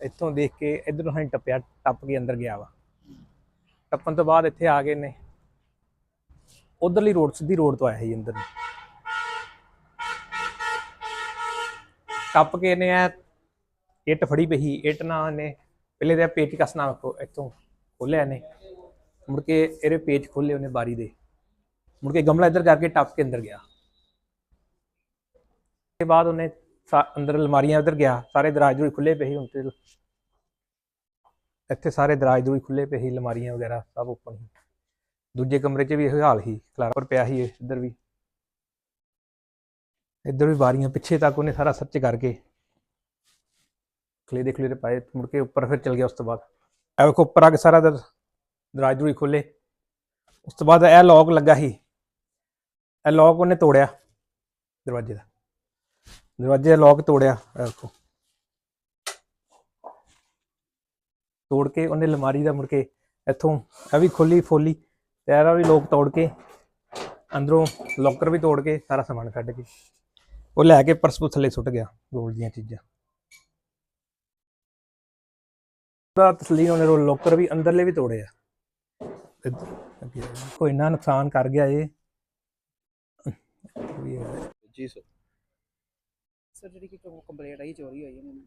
ਇੱਥੋਂ ਦੇਖ ਕੇ ਇਧਰੋਂ ਹਾਂ ਟੱਪਿਆ, ਟੱਪ ਕੇ ਅੰਦਰ ਗਿਆ ਵਾ। ਟੱਪਣ ਤੋਂ ਬਾਅਦ ਇੱਥੇ ਆ ਗਏ ਨੇ। ਉਧਰਲੀ ਰੋਡ, ਸਿੱਧੀ ਰੋਡ ਤੋਂ ਆਇਆ ਸੀ ਅੰਦਰ ਨੂੰ। ਟੱਪ ਕੇ ਨੇ ਇਹ ਇੱਟ ਫੜੀ ਪਈ ਇੱਟ ਨਾਲ ਨੇ, ਪਹਿਲੇ ਤੇ ਪੇਚ ਕਸਨਾ ਇੱਥੋਂ ਖੋਲਿਆ ਨੇ ਮੁੜ ਕੇ ਇਹਦੇ ਪੇਚ ਖੋਲੇ ਉਹਨੇ ਬਾਰੀ ਦੇ। ਮੁੜ ਕੇ ਗਮਲਾ ਇੱਧਰ ਕਰਕੇ ਟੱਪ ਕੇ ਅੰਦਰ ਗਿਆ। ਤੇ ਬਾਅਦ ਉਹਨੇ ਅੰਦਰ ਅਲਮਾਰੀਆਂ ਉੱਧਰ ਗਿਆ, ਸਾਰੇ ਦਰਾਜ ਦਰੂਜ ਖੁੱਲੇ ਪਏ ਸੀ ਹੁਣ ਤੇ। ਇੱਥੇ ਸਾਰੇ ਦਰਾਜ ਦਰੂਜ ਖੁੱਲੇ ਪਏ ਸੀ, ਅਲਮਾਰੀਆਂ ਵਗੈਰਾ ਸਭ ਓਪਨ ਸੀ। ਦੂਜੇ ਕਮਰੇ 'ਚ ਵੀ ਇਹੋ ਹਾਲ ਸੀ ਖਲਾਰਾ ਪਿਆ ਸੀ ਇੱਧਰ ਵੀ। ਇੱਧਰ ਵੀ ਵਾਰੀਆਂ ਪਿੱਛੇ ਤੱਕ ਉਹਨੇ ਸਾਰਾ ਸਰਚ ਕਰਕੇ ਖਲੇ ਦੇ ਖਲੇ ਪਾਏ, ਮੁੜ ਕੇ ਉੱਪਰ ਫਿਰ ਚਲ ਗਿਆ ਉਸ ਤੋਂ ਬਾਅਦ। ਇਹ ਵੇਖੋ, ਉੱਪਰ ਆ ਕੇ ਸਾਰਾ ਦਰ- ਦਰਾਜ ਦਰੂਜ ਖੋਲੇ ਉਸ ਤੋਂ ਬਾਅਦ ਇਹ ਲੌਕ ਲੱਗਾ ਸੀ। ਇਹ ਲੌਕ ਉਹਨੇ ਤੋੜਿਆ ਦਰਵਾਜ਼ੇ ਦਾ। ਦਰਵਾਜ਼ੇ ਦਾ ਲੌਕ ਤੋੜਿਆ ਇਹ ਤੋੜ ਕੇ ਉਹਨੇ ਅਲਮਾਰੀ ਦਾ ਮੁੜ ਕੇ ਇੱਥੋਂ ਇਹ ਵੀ ਖੋਲੀ, ਫੋਲੀ, ਤੇ ਇਹਦਾ ਵੀ ਲੋਕ ਤੋੜ ਕੇ, ਅੰਦਰੋਂ ਲੋਕਰ ਵੀ ਤੋੜ ਕੇ ਸਾਰਾ ਸਮਾਨ ਕੱਢ ਕੇ, ਉਹ ਲੈ ਕੇ ਪਰਸ ਥੱਲੇ ਸੁੱਟ ਗਿਆ ਗੋਲਡ ਦੀਆਂ ਚੀਜ਼ਾਂ। ਪੂਰਾ ਤਸਲੀਮ ਉਹਨੇ ਰੋ ਲੋਕਰ ਵੀ ਅੰਦਰਲੇ ਵੀ ਤੋੜੇ ਆ। ਇੱਧਰ ਕੋਈ ਨਾ ਨੁਕਸਾਨ ਕਰ ਗਿਆ ਇਹ। ਜੀ ਸਰ ਸਰ ਜਿਹੜੀ ਕਿ ਕੰਪਲੇਂਟ ਆਈ ਚੋਰੀ ਹੋਈ ਹੈ ਮੈਨੂੰ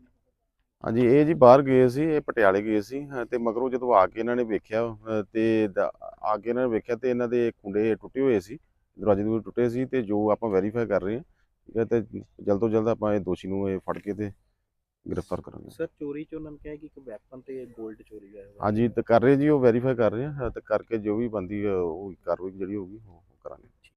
ਹਾਂਜੀ ਇਹ ਜੀ ਬਾਹਰ ਗਏ ਸੀ ਇਹ ਪਟਿਆਲੇ ਗਏ ਸੀ ਹਾਂ, ਤੇ ਮਗਰੋਂ ਜਦੋਂ ਆ ਕੇ ਇਹਨਾਂ ਨੇ ਵੇਖਿਆ ਅਹ, ਤੇ ਦ- ਆ ਕੇ ਇਹਨਾਂ ਨੇ ਵੇਖਿਆ ਤੇ ਇਹਨਾਂ ਦੇ ਕੁੰਡੇ ਟੁੱਟੇ ਹੋਏ ਸੀ ਦਰਵਾਜ਼ੇ ਦੂਰ ਟੁੱਟੇ ਸੀ ਤੇ ਜੋ ਆਪਾਂ ਵੈਰੀਫਾਈ ਕਰ ਰਹੇ ਹਾਂ ਠੀਕ ਹੈ ਤੇ ਜਲਦ ਤੋਂ ਜਲਦ ਆਪਾਂ ਇਹ ਦੋਸ਼ੀ ਨੂੰ ਇਹ ਫੜ ਕੇ ਤੇ ਗ੍ਰਿਫਤਾਰ ਕਰਾਂਗੇ ਸਰ ਚੋਰੀ ਚ ਉਹਨਾਂ ਨੇ ਕਿਹਾ ਕਿ ਇੱਕ ਵੈਪਨ ਤੇ 골ਡ ਚੋਰੀ ਹੋਇਆ। ਹਾਂਜੀ ਤੇ ਕਰ ਰਹੇ ਜੀ ਉਹ ਵੈਰੀਫਾਈ ਕਰ ਰਹੇ ਹਾਂ ਤੇ ਕਰਕੇ ਜੋ ਵੀ ਬੰਦੀ ਉਹ ਕਾਰਵਾਈ ਜਿਹੜੀ ਹੋਊਗੀ ਉਹ